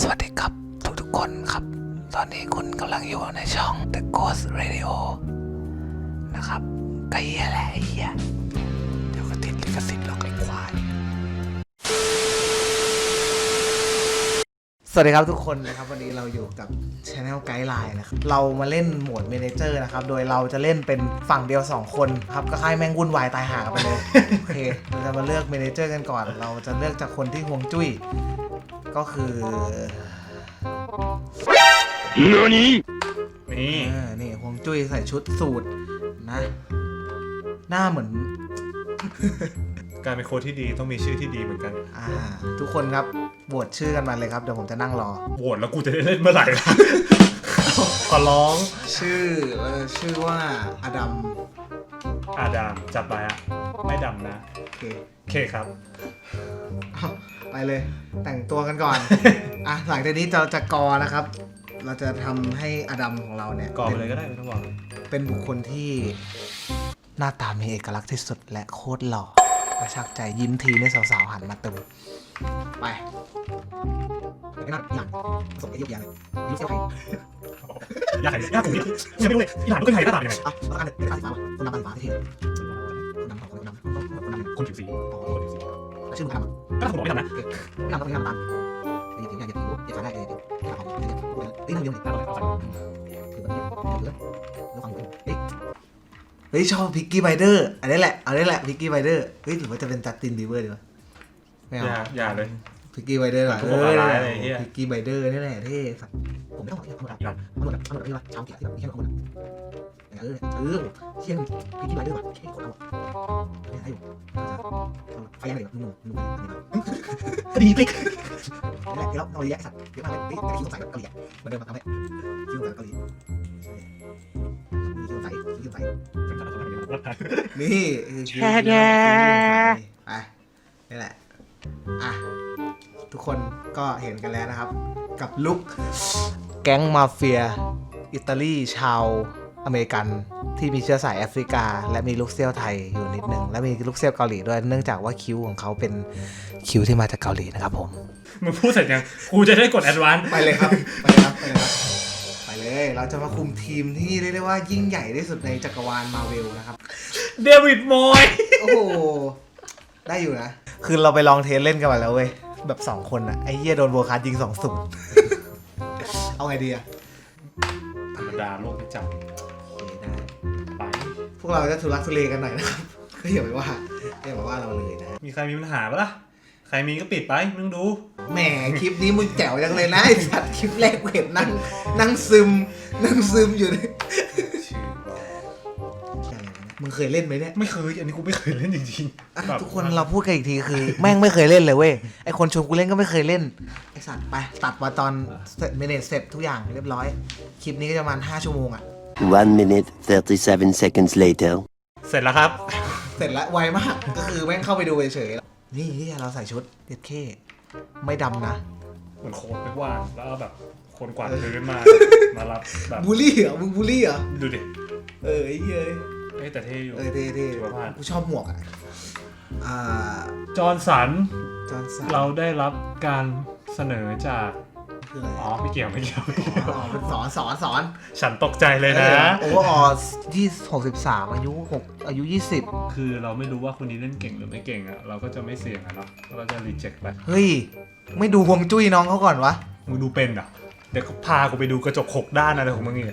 สวัสดีครับทุกทุกๆคนครับ ตอนนี้คุณกำลังอยู่ในช่อง The Ghost Radio นะครับก็เฮียแหละไอ้เฮียเดี๋ยวก็ติดลิขสิทธิ์หรอกไอ้ควาย สวัสดีครับทุกคนนะครับ วันนี้เราอยู่กับ Channel Guideline นะครับ เรามาเล่นโหมด Manager นะครับ โดยเราจะเล่นเป็นฝั่งเดียว 2 คนครับ ก็ค่ายแม่งวุ่นวายตายหากันไปเลย โอเค เราจะมาเลือก Manager กันก่อน เราจะเลือกจากคนที่ห่วงจุ้ย ก็คือนี่เออนี่ห่วงจุ้ยใส่ชุดสูทนะ หน้าเหมือน การเป็นโค้ชที่ดีต้องมีชื่อที่ดีเหมือนกันอ่า ทุกคนครับโหวตชื่อกันมาเลยครับ เดี๋ยวผมจะนั่งรอ โหวตแล้วกูจะได้เล่นเมื่อไหร่ล่ะ ขอร้องชื่อเอ่อชื่อว่าอดัมอาดามจับไปอะไม่ดำนะโอเค โอเคครับเอาไป เลย แต่งตัวกันก่อน อะหลังจากนี้เราจะกอนะครับ เราจะทำให้อดัมของเราเนี่ยก่อไปเลยก็ได้ไม่ต้องบอกเป็นบุคคลที่หน้าตามีเอกลักษณ์ที่สุดและโคตรหล่อกระชักใจยิ้มทีเนี่ยสาวๆหันมาตึมไปไอ้นั่นหลังผสมกับยุกยาเลยยุกเซลไทยยากไหนยากกูนี่ยังไม่รู้เลยอีหลานก็ไทยหน้าตาเป็นยังไงอะแล้วอันเดี๋ยวอันสีฟ้าวะคนดำอันสีฟ้าที่คนดำของคนดำคนดำคนผิวสีคนผิวสีแล้ว ชื่อมึงทำอะก็ถ้าผมบอกไม่ทำนะไม่ทำต้องไม่ทำตามอย่าผิวอย่าผิวอย่าขาได้อย่าผิวอย่าขาของอย่าผิวเลยเฮ้ยนึงเดียวดิถ้าเราเอาใส่ถือแบบนี้ถือแล้วแล้วฟังเฮ้ยเฮ้ยชอบพิกกี้ไบเดอร์อันนี้แหละอันนี้แหละพิกกี้ไบเดอร์เฮ้ยหรือว่าจะเป็นจัสตินบีเวอร์ดีวะไม่เอาอย่าอย่าเลยพิกกี้ไบเดอร์ก่อนกูบออะไรอเหี้ยพิกกี้ไบเดอร์นี่แหละเท่สัตว์ผมไม่ต้องบอกที่เขาหมดอะเขาหมดอะเขาหมดที่ว่าชาวเกียรติที่แบบไม่ใช่เขาหมดอะ เออเออเชี่ยพิกกี้ไบเดอร์ว่ะเชี่ยคนเอาอะเนี่ยให้อยู่ไฟยังไงแบบนุ่มๆนุ่มๆอันนี้ดีพลิกนี่แหละที่เราเรายกสัตว์เยอะมากเลยเฮ้ยแต่คิ้วสงสัยแบบเกาหลีอะมือนเดิมมาทำให้คิ้วสงสัยเกาหลีคิ้วสงสัยคิ้วสงสัยนี่คือคิ้วคิ้วสงสัยไปนี่แหละอะทุกคนก็เห็นกันแล้วนะครับ กับลุกแก๊งมาเฟียอิตาลีชาว อเมริกันที่มีเชื้อสายแอฟริกา และมีลูกเซี่ยวไทยอยู่นิดนึง และมีลูกเซี่ยวเกาหลีด้วยเนื่องจากว่าคิ้วของเขาเป็นคิ้วที่มาจากเกาหลีนะครับผมมึงพูดเสร็จยังกูจะได้กดแอดวานซ์ไปเลยครับไปเลยครับไปเลยครับไปเลยเราจะมาคุมทีมที่เรียกได้ว่ายิ่งใหญ่ที่สุดในจักรวาลมาเวลนะครับ เดวิดมอยโอ้โหได้อยู่นะ คือเราไปลองเทสเล่นกันมาแล้วเว้ย แบบสองคนอะไอ้เหี้ยโดนโบคาร์ดยิงสองศูนย์เอาไงดีอะธรรมดาโลกไม่จโวกเราจะทุลักทุเลกันหน่อยนะครับก็อย่าไปว่าอย่าไปว่าเราเลยนะมีใครมีปัญหาปะล่ะ ใครมีก็ปิดไปมึงดู แหมคลิปนี้มึงแจ๋วจังเลยนะไอ้สัตว์คลิปแรกกูเห็นนั่งนั่งซึม นั่งซึมอยู่เนี่ยชื่อบอกมึงเคยเล่นไหมเนี่ย ไม่เคย อันนี้กูไม่เคยเล่นจริงอะๆแบบทุกคนเราพูดกันอีกทีคือ แม่งไม่เคยเล่นเลยเว้ยไอคนชวนกูเล่นก็ไม่เคยเล่นไอสัตว์ไปตัดมาตอนเสร็จเมเนจเสร็จทุกอย่างเรียบร้อย คลิปนี้ก็จะประมาณ5ชั่วโมงอะ One minute, 37 seconds later. เสร็จแล้วครับ เสร็จแล้วไวมากก็คือแม่งเข้าไปดูเฉยๆนี่ที่เราใส่ชุดเด็ดเข้ไม่ดำนะ เหมือนโค้ดไปว่างแล้วเอาแบบคนกวาดพื้นมา มารับแบบบูลลี่เหรอมึงบูลลี่เหรอดูดิเออไอ้เหี้ยเอ้ยแต่เท่อยู่ เออเท่เท่ถือว่าผ่าน กูชอบหมวกอะอ่าจอร์นสันจอห์นสันเราได้รับการเสนอจาก คืออะไรอ๋อไม่เกี่ยวไม่เกี่ยวไม่เกี่ยวอ๋อเป็นสอนสอนสอนฉันตกใจเลยนะ โอเวอร์ออที่หกสิบสามอายุหกอายุยี่สิบคือเราไม่รู้ว่าคนนี้เล่นเก่งหรือไม่เก่งอะเราก็จะไม่เสี่ยงอะเนาะเราจะรีเจ็คไปเฮ้ย ไม่ดูฮวงจุ้ยน้องเขาก่อนวะ มึงดูเป็นเหรอะ เดี๋ยวก็พากูไปดูกระจกหกด้านอะไรของมึงอีก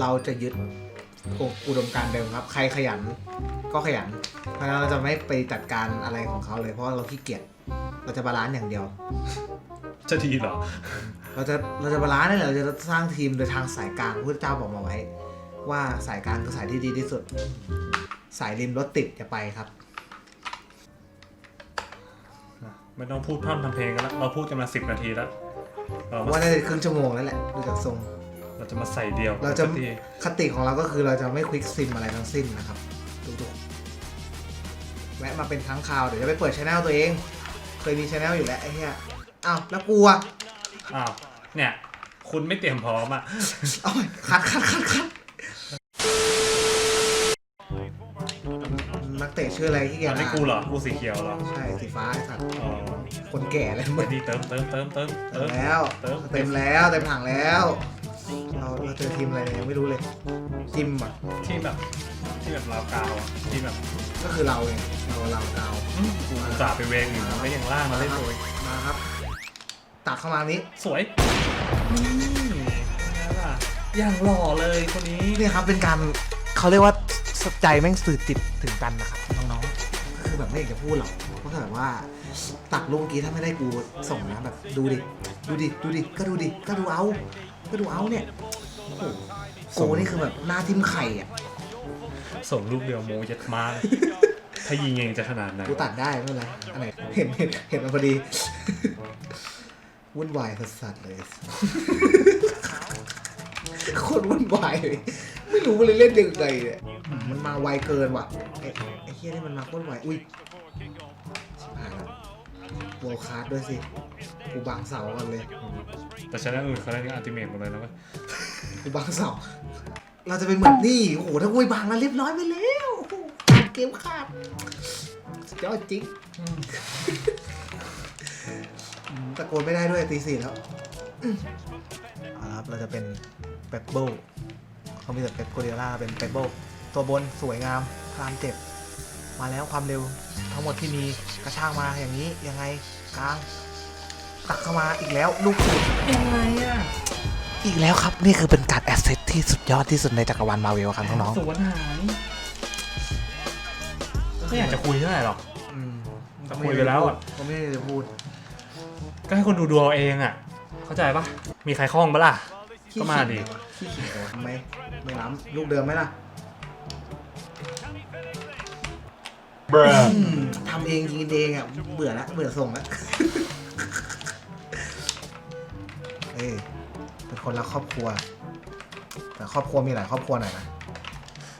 เราจะยึดอุดมการณ์เดิมครับ ใครขยันก็ขยัน เพราะฉะนั้นเราจะไม่ไปจัดการอะไรของเขาเลยเพราะเราขี้เกียจเราจะบาลานซ์อย่างเดียว จะดีเหรอ เราจะเราจะบาลานซ์นี่แหละเราจะสร้างทีมโดยทางสายกลางพระเจ้าบอกมาไว้ ว่าสายกลางคือสายที่ดีที่สุด สายริมรถติดอย่าไปครับไม่ต้องพูดพร่ำทำเพลงกันแล้วเราพูดกันมาสิบนาทีแล้วเราเพมาราะว่าน่าจะครึ่งชั่วโมงแล้วแหละดูจากทรง เราจะมาใส่เดียวเราจะสักทีคติของเราก็คือเราจะไม่ควิกซิมอะไรทั้งสิ้นนะครับทุกๆแวะมาเป็นครั้งคราวเดี๋ยวจะไปเปิดช anel ตัวเอง เคยมีช anel อยู่แล้วไอ้เหี้ย อ้าวแล้วกูอะอ้าวเนี่ย คุณไม่เตรียมพร้อมอะ เอาใหม่คัดคัดคัดคัดนักเตะชื่ออะไรที่แกอันนี้กูเหรอ กูสีเขียวเหรอ ใช่สีฟ้าไอ้สัตว์อ๋อคนแก่เลยไปมึงดีเติมเติมเติมเติมเต็มแล้วเติมเต็มแล้วเต็มถังแล้ว เราเราเจอทีมอะไรเนี่ยยังไม่รู้เลยจิมอะที่แบบที่แบบราวกาวอะที่แบบก็คือเราเองเราเราเราอืมกูจ่าห์ไปเวงอยู่นะไม่ยังล่างมาเล่นโดยมาครับ ตัดเข้ามานี้สวยนี่ไงล่ะอย่างหล่อเลยคนนี้นี่ครับเป็นการเขาเรียกว่าใจแม่งสื่อติดถึงกันนะครับน้องๆคือแบบไม่อยากจะพูดหรอกเพราะแบบว่าตัดลูกเมื่อกี้ถ้าไม่ได้กูส่งนะแบบดูดิดูดิดูดิก็ดูดิก็ดูเอา ก็ดูเอาเนี่ยโอ้โหโกนี่คือแบบหน้าทิมไข่อะส่งลูกเดียวโมยัดมาเลยถ้ายิงเองจะขนาดไหนกูตัดได้ไม่เป็นไรอะไรเห็นเห็นเห็นมันพอดี วุ่นวายสัสๆเลย โคตรวุ่นวายเลย ไม่รู้เลยเล่นยังไงเนี่ยมันมาไวเกินว่ะไอ้ไอ้เฮียนี่มันมาโคตรไว อุ้ยชิบหายแล้วโวลคาร์ดด้วยสิ กูบังเสาก่อนเลย แต่ชนะอื่นเขาได้ที่อัลติเมทหมดเลยนะเว้ยกูบังเสา เราจะเป็นเหมือนนี่ โอ้โหถ้ากูไปบังแล้วเรียบร้อยไปแล้วโอ้โหเกมขาดสุดยอดจริง อืม ตะโกนไม่ได้ด้วยตีสี่แล้วอืมเอาละครับเราจะเป็นเปปเบิลเขามีแต่เปปโกเดียล่าเป็นเปปเบิลตัวบนสวยงามพลามเจ็บ มาแล้วความเร็วทั้งหมดที่มีกระช่างมาอย่างนี้ยังไงกลางตักเข้ามาอีกแล้วลูกสุดยังไงอะอีกแล้วครับนี่คือเป็นการแอสเซทที่สุดยอดที่สุดในจักรวาลมาเวลครับน้องสวนหายไม่อยากจะคุยเท่าไหร่หรอกๆอืมแต่คุยไปแล้วอะ ก็ไม่ได้จะพูด ก็ให้คนดูดูเอาเองอะ เข้าใจปะมีใครคล้องปะล่ะ ก็มาดิ ขี้เกียจวะทำไมไม่ล้ำลูกเดิมไหมล่ะอืมทำเองกินเองอะ เบื่อละเบื่อส่งละ เอ้ยเป็นคนละครอบครัว แต่ครอบครัวมีหลายครอบครัวหน่อยนะ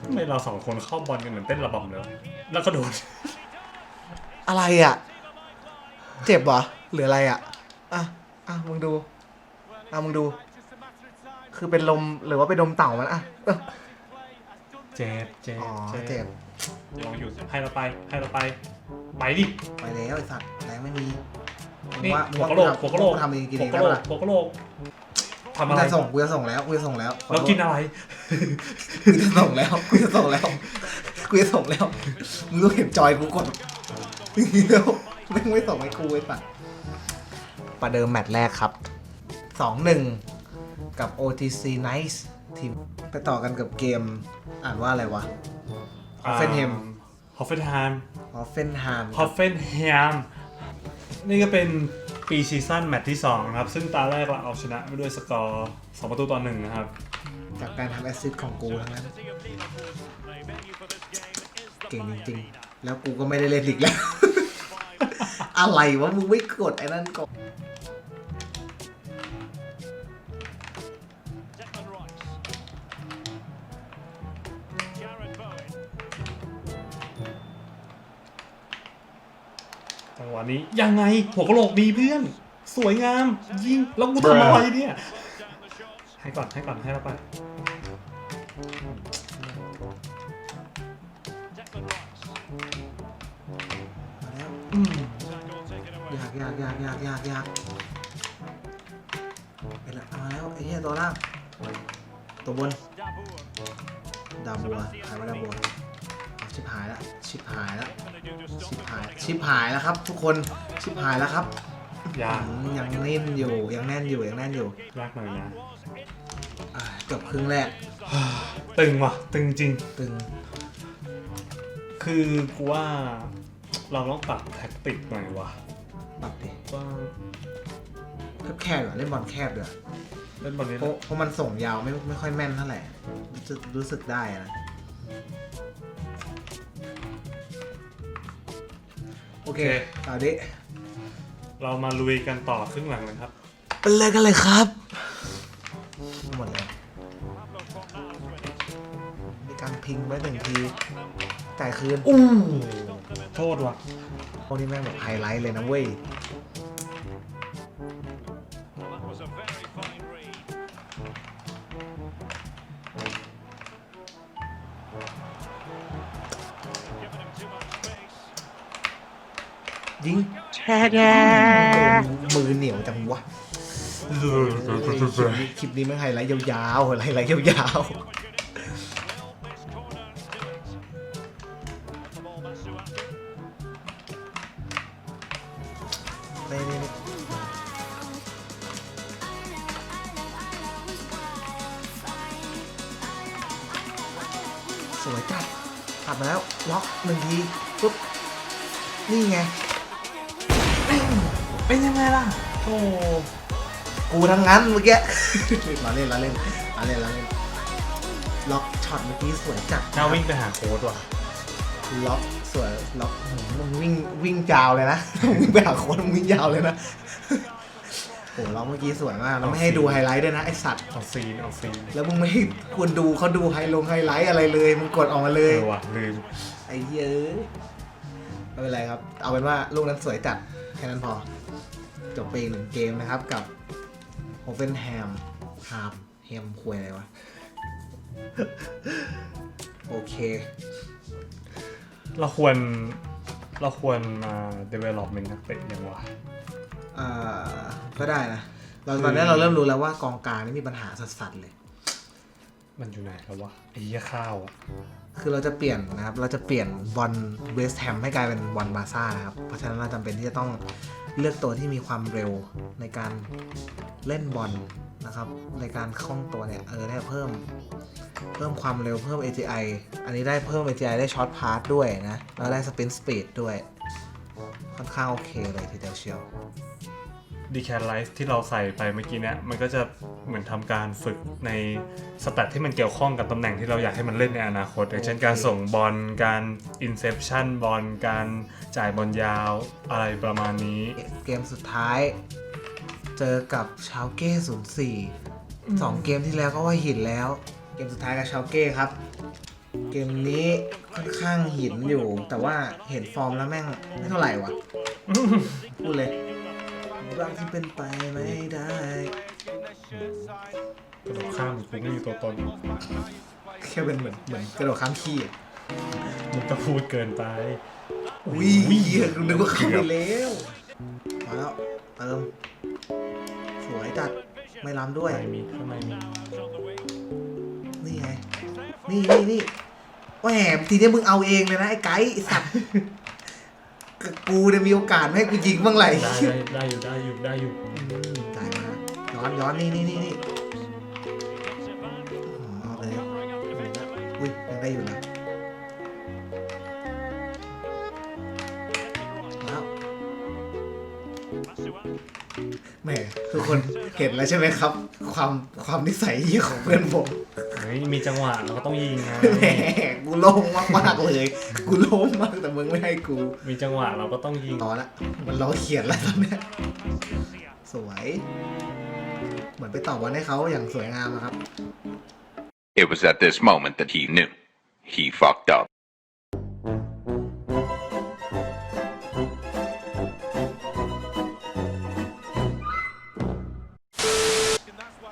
ทำไมเราสองคนเข้าบอลกันเหมือนเต้นระบำเลย แล้วก็โดน อะไรอะ เจ็บเหรอ หรืออะไรอะ อะ อะ มึงดู อะ มึงดู คือเป็นลมหรือว่าเป็นดมเต่ามันอะเอ้าเจ็บเจ็บอ๋อเจ็บลองหยุดให้เราไปให้เราไปไปดิ ไปแล้วไอ้สัตว์แรงไม่มีมึงนี่ว่ามึงหัวว่ากะโหลกกูหัวกะโหลกทำเองกินหัเอวงกะได้โหลปะกล่ะหัวกะโหลกทำกูอะไรจะส่งกูจะส่งแล้วกูจะส่งแล้วขอโทษเรากินอะไรกูจะส่งแล้วกูจะส่งแล้วกูจะส่งแล้วมึงต้องเห็นจอยกูกดเดี๋ยวแม่งไม่ส่งให้กูไอ้สัตว์ ประเดิมแมตช์แรกครับสองหนึ่งกับ OTC Nice ทีมไปต่อกันกับเกมอ่านว่าอะไรวะ Hoffenheim ฮอฟเฟนไฮมฮอฟเฟนฮามฮอฟเฟนไฮมนี่ก็เป็นปีซีซั่นแมตช์ที่ 2 นะครับ ซึ่งตาแรกเราเอาชนะไปด้วยสกอร์ 2 ประตูต่อหนึ่งนะครับ จากการทำแอสซิสต์ของกูทั้งนั้นเก่งจริงๆ แล้วกูก็ไม่ได้เล่นอีกแล้ว อะไรวะมึงไม่กดไอ้นั่นก่อนจังหวะนี้ยังไงหัวกะโหลกดีเพื่อน สวยงาม ยิงแล้วกูทำอะไรเนี่ยให้ก่อนให้ก่อนให้เราไปากยากยากยากยากยากเป็นละมาแล้วไอ้เหี้ยตัวล่าง ตัวบน ดาบัวหายไปดาบัวเอาชิบหายแล้วชิบหายแล้วชิบหายชิบหายแล้วครับ ทุกคนชิบหายแล้วครับยากอืมยังแน่นอยู่ยังแน่นอยู่ยังแน่นอยู่ยากหน่อยนะอ่าเกือบครึ่งแรก ตึงว่ะ ตึงจริงตึง คือกูว่าเราต้องปรับแท็กติกหน่อยว่ะ ปรับดิว่าแคบๆเหรอเล่นบอลแคบเด้อเล่นบอลนี้เพราะเพราะมันส่งยาวไม่ไม่ค่อยแม่นเท่าไหร่รู้สึกรู้สึกได้อะนะโอเคตอนนี้เรามาลุยกันต่อครึ่งหลังเลยครับ เป็นเลยกันเลยครับหมดแล้วมีการพิงไว้หนึ่งที แต่คืนอู้โทษว่ะ พวกนี้แม่งแบบไฮไลท์เลยนะเว้ยยิงมือเหนียวจังวะเฮ้ยคลิปนี้คลิปนี้แม่งไฮไลท์ยาวๆไฮไลท์ยาวๆ สวยจัดตัดมาแล้วล็อกหนึ่งทีปุ๊บนี่ไงเป็นยังไงล่ะโอ้กูทั้งนั้นเมื่อกี้มาเล่นละเล่นมาเล่นละเล่นล็อกช็อตเมื่อกี้สวยจัดน่าวิ่งไปหาโค้ดว่ะล็อกสวยล็อกหืมมึงวิ่งวิ่งยาวเลยนะวิ่งไปหาโค้ดมึงวิ่งยาวเลยนะ โอ้ล็อกเมื่อกี้สวยมากแล้วไม่ให้ดูไฮไลท์ด้วยนะไอสัตว์เอาซีนเอาซีนแล้วมึงไม่ให้ควรดูเขาดูไฮลงไฮไลท์อะไรเลยมึงกดออกมาเลเอยอว่ะลืมไอ้เหี้ยเอ้ยไม่เป็นไรครับ เอาเป็นว่าลูกนั้นสวยจัดแค่นั้นพอ จบไปอีกหนึ่งเกมนะครับกับโอเ n นแฮมฮามแฮมควยอะไรวะ โอเค เราควรเราควรมา development นักเตะยังวะอ่า ก็ได้นะเราตอนนี้เราเริ่มรู้แล้วว่ากองกลางนี่มีปัญหาสัสๆเลย มันอยู่ไหนแล้ววะไอ้เหี้ยข้าวอะคือเราจะเปลี่ยนนะครับ เราจะเปลี่ยนบอลเวสต์แฮมให้กลายเป็นบอลบาร์ซ่านะครับ เพราะฉะนั้นเราจำเป็นที่จะต้องเลือกตัวที่มีความเร็วในการเล่นบอลนะครับ ในการคล่องตัวเนี่ย เออได้เพิ่ม เพิ่มความเร็วเพิ่ม AGI อันนี้ได้เพิ่ม AGI ได้ช็อตพาสด้วยนะ แล้วได้สปินสปีดด้วย ค่อนข้างโอเคเลยทีเดียวเชียวดีแค l ไลฟ์ที่เราใส่ไปเมื่อกี้เนี่ยมันก็จะเหมือนทำการฝึกในสแตทที่มันเกี่ยวข้องกับตำแหน่งที่เราอยากให้มันเล่นในอนาคตอย่างเช่นการส่งบอลการอินเซ t ชันบอลการจ่ายบอลยาวอะไรประมาณนี้ เกมสุดท้าย เจอกับชาวเก้ศูนย์สี่สองเกมที่แล้วก็ว่าหินแล้ว เกมสุดท้ายกับชาวเก้ครับ เกมนี้ค่อนข้างหินอยู่ แต่ว่าเห็นฟอร์มแล้วแม่งไม่เท่าไหร่วะพูดเลยบางที่เป็นไปไม่ได้กระโดดข้ามกูไม่มีตัวตนแค่เป็นเหมือนเหมือนกระโดดข้ามขี้อะมึงก็พูดเกินไปอุ้ยเหี้ยนึกว่าเข้าไปแล้วมาแล้วเติมสวยจัดไม่ล้ำด้วยข้างในมีข้างในมีนี่ไง นี่นี่นี่แหมทีนี้มึงเอาเองเลยนะไอ้ไก่ไอ้สัตว์กับกูเนี่ยมีโอกาสไม่ให้กูยิงบ้างไหลได้ได้ได้อยู่ได้อยู่ได้อยู่จ่ายมาย้อนย้อนนี่นี่นี่นี่อืมเอาเลยอุ้ยยังได้อยู่นะแล้วแหมทุกคนเห็นแล้วใช่ไหมครับ ความความนิสัยเหี้ยของเพื่อนผมเฮ้ยมีจังหวะเราก็ต้องยิงไงแหมกูโล่งมากมากๆเลย กูโล่งมากแต่มึงไม่ให้กู มีจังหวะเราก็ต้องยิงรอละ มันรอเขียนแล้วตอนเนี้ยสวย เหมือนไปตอบบอลให้เขาอย่างสวยงามนะครับ It was at this moment that he knew. He fucked up.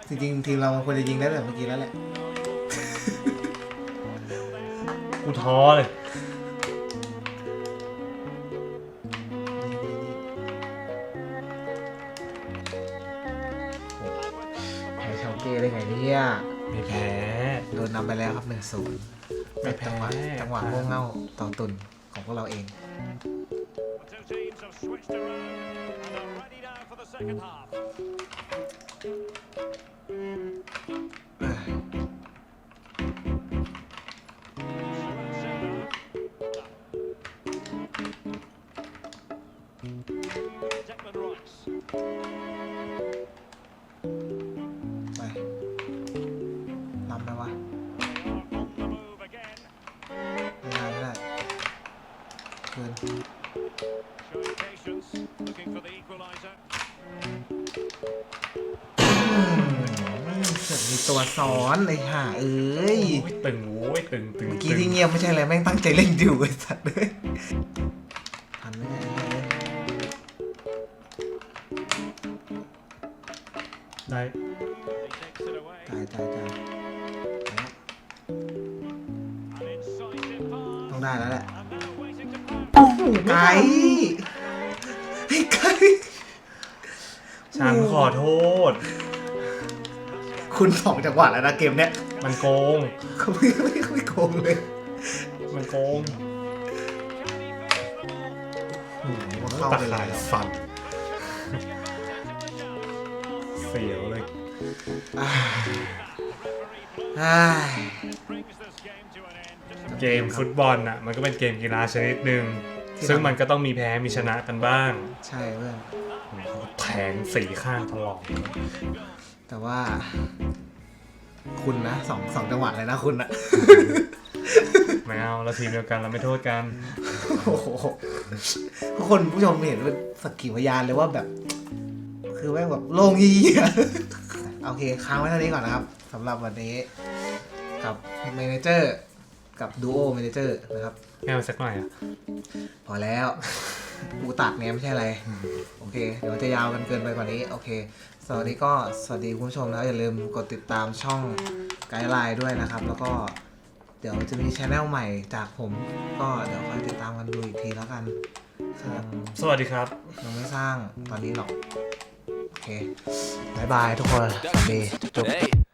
จริงๆ ทีมเรามันควรจะยิงได้แบบเมื่อกี้แล้วแหละ กูท้อเลยแพ้ชาวเก้ได้ไงเนี่ยไม่แพ้ โดนนำไปแล้วครับหนึ่งศูนย์ไม่แพ้จังหวะจังหวะโง่เง่าต่อตุนของพวกเราเอง Two teams have switched around and are ready now for the second half. เสือกมีตัวซ้อนเลยห่าเอ้ยโอ้ย ตึงโว้ยตึงตึงเมื่อกี้ตึงที่เงียบไม่ใช่อะไรแม่งตั้งใจเล่นอยู่ไอ้สัตว์เลย ฉันขอโทษ คุณสองจังหวะแล้วนะเกมเนี้ยมันโกง เขาไม่ไม่ไม่โกงเลยมันโกงเข้าตะไปเลข่ายยสั่นเสียวเลย อ้าย brings this game to an end. เกมฟุตบอลน่ะ มันก็เป็นเกมกีฬาชนิดหนึ่ง ซึ่งมันก็ต้องมีแพ้มีชนะกันบ้าง ใช่เพื่อนแทงสีข้างถลอกแต่ว่า คุณนะสองสองจังหวะเลยนะคุณนะไม่เอาเราทีมเดียวกันเราไม่โทษกันโอ้โหทุกคนผู้ชมเห็นเป็นสักขีพยานเลยว่าแบบ คือแม่งแบบโล่งยีอะโอเคค้างไว้เท่านี้ก่อนนะครับสำหรับวันนี้กับเมนเจอร์ กับดูโอเมนเจอร์นะครับแม่เอาสักหน่อยอะพอแล้วกูตัดเนี่ยไม่ใช่อะไร โอเค เดี๋ยวมันจะยาวกันเกินไปกว่านี้ โอเคสวัสดีก็สวัสดีคุณผู้ชมนะอย่าลืมกดติดตามช่องไกด์ไลน์ด้วยนะครับ แล้วก็เดี๋ยวจะมีช anel ใหม่จากผม ก็เดี๋ยวคอยติดตามกันดูอีกทีแล้วกันยังสวัสดีครับ ยังไม่สร้างตอนนี้หรอก โอเคบายบายทุกคน สวัสดีจบ Hey,